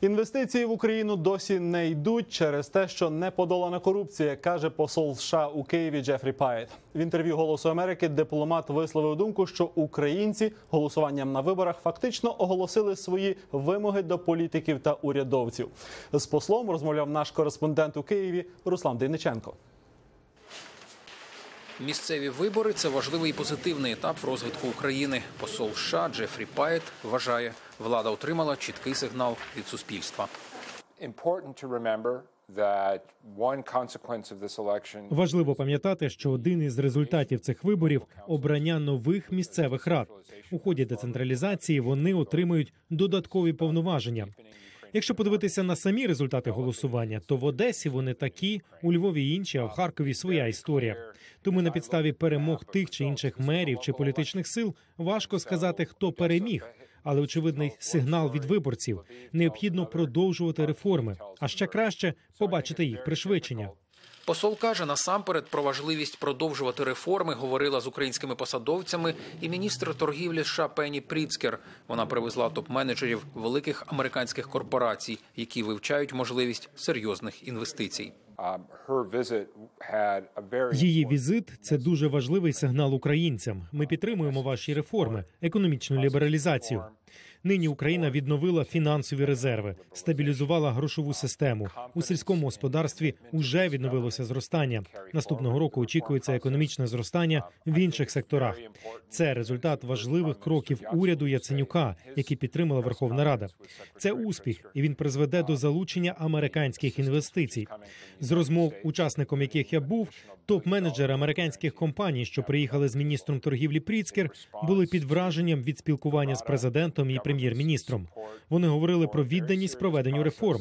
Інвестиції в Україну досі не йдуть через те, що не подолана корупція, каже посол США у Києві Джефрі Пайт. В інтерв'ю Голосу Америки дипломат висловив думку, що українці голосуванням на виборах фактично оголосили свої вимоги до політиків та урядовців. З послом розмовляв наш кореспондент у Києві Руслан Дейниченко. Місцеві вибори це важливий і позитивний етап в розвитку України. Посол США Джефрі Пайт вважає, влада отримала чіткий сигнал від суспільства. Важливо пам'ятати, що один із результатів цих виборів обрання нових місцевих рад. У ході децентралізації вони отримують додаткові повноваження. Якщо подивитися на самі результати голосування, то в Одесі вони такі, у Львові інші, а в Харкові своя історія. Тому на підставі перемог тих чи інших мерів чи політичних сил важко сказати, хто переміг. Але очевидний сигнал від виборців необхідно продовжувати реформи, а ще краще побачити їх пришвидшення. Посол каже, насамперед про важливість продовжувати реформи говорила з українськими посадовцями і міністр торгівлі США Пенні Пріцкер. Вона привезла топ-менеджерів великих американських корпорацій, які вивчають можливість серйозних інвестицій. Um, Її візит це дуже важливий сигнал українцям. Ми підтримуємо ваші реформи, економічну лібералізацію. Нині Україна відновила фінансові резерви, стабілізувала грошову систему. У сільському господарстві уже відновилося зростання. Наступного року очікується економічне зростання в інших секторах. Це результат важливих кроків уряду Яценюка, які підтримала Верховна Рада. Це успіх, і він призведе до залучення американських інвестицій. З розмов, учасником яких я був, топ-менеджери американських компаній, що приїхали з міністром торгівлі Пріцкер, були під враженням від спілкування з президентом і прем'єр-міністром. Вони говорили про відданість проведенню реформ.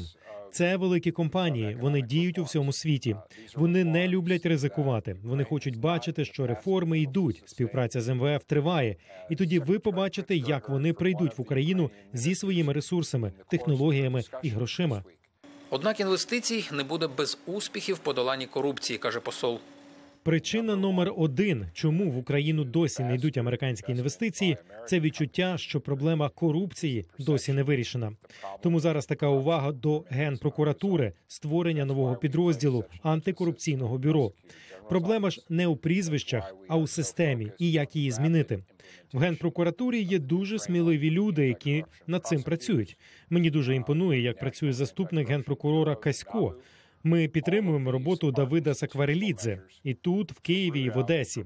Це великі компанії. Вони діють у всьому світі. Вони не люблять ризикувати. Вони хочуть бачити, що реформи йдуть. Співпраця з МВФ триває, і тоді ви побачите, як вони прийдуть в Україну зі своїми ресурсами, технологіями і грошима. Однак інвестицій не буде без успіхів в подоланні корупції, каже посол. Причина номер один, чому в Україну досі не йдуть американські інвестиції, це відчуття, що проблема корупції досі не вирішена. Тому зараз така увага до генпрокуратури, створення нового підрозділу антикорупційного бюро. Проблема ж не у прізвищах, а у системі і як її змінити. В генпрокуратурі є дуже сміливі люди, які над цим працюють. Мені дуже імпонує, як працює заступник генпрокурора Касько. Ми підтримуємо роботу Давида Сакварелідзе і тут, в Києві, і в Одесі.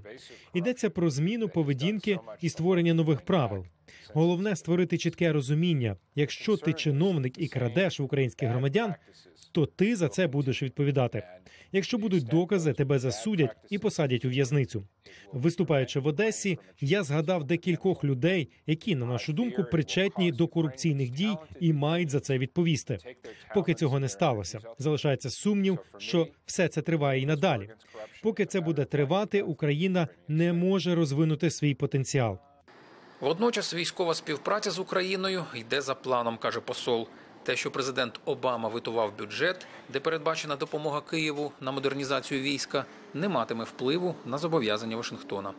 Йдеться про зміну поведінки і створення нових правил. Головне створити чітке розуміння: якщо ти чиновник і крадеш українських громадян, то ти за це будеш відповідати. Якщо будуть докази, тебе засудять і посадять у в'язницю. Виступаючи в Одесі, я згадав декількох людей, які, на нашу думку, причетні до корупційних дій і мають за це відповісти. Поки цього не сталося, залишається сумнів, що все це триває і надалі. Поки це буде тривати, Україна не може розвинути свій потенціал. Водночас військова співпраця з Україною йде за планом, каже посол. Те, що президент Обама витував бюджет, де передбачена допомога Києву на модернізацію війська, не матиме впливу на зобов'язання Вашингтона.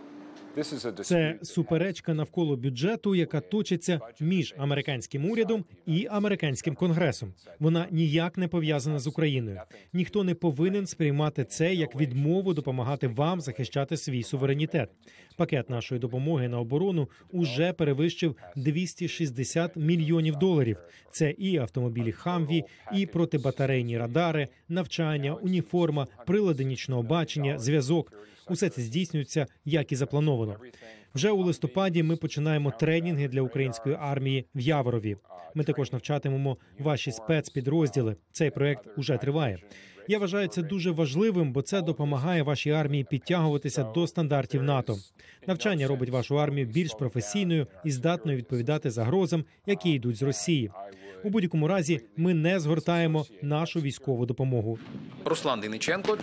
Це суперечка навколо бюджету, яка точиться між американським урядом і американським конгресом. Вона ніяк не пов'язана з Україною. Ніхто не повинен сприймати це як відмову допомагати вам захищати свій суверенітет. Пакет нашої допомоги на оборону уже перевищив 260 мільйонів доларів. Це і автомобілі Хамві, і протибатарейні радари, навчання, уніформа, прилади нічного бачення, зв'язок. Усе це здійснюється як і заплановано. Вже у листопаді ми починаємо тренінги для української армії в Яворові. Ми також навчатимемо ваші спецпідрозділи. Цей проект уже триває. Я вважаю це дуже важливим, бо це допомагає вашій армії підтягуватися до стандартів НАТО. Навчання робить вашу армію більш професійною і здатною відповідати загрозам, які йдуть з Росії. У будь-якому разі ми не згортаємо нашу військову допомогу. Руслан Дениченко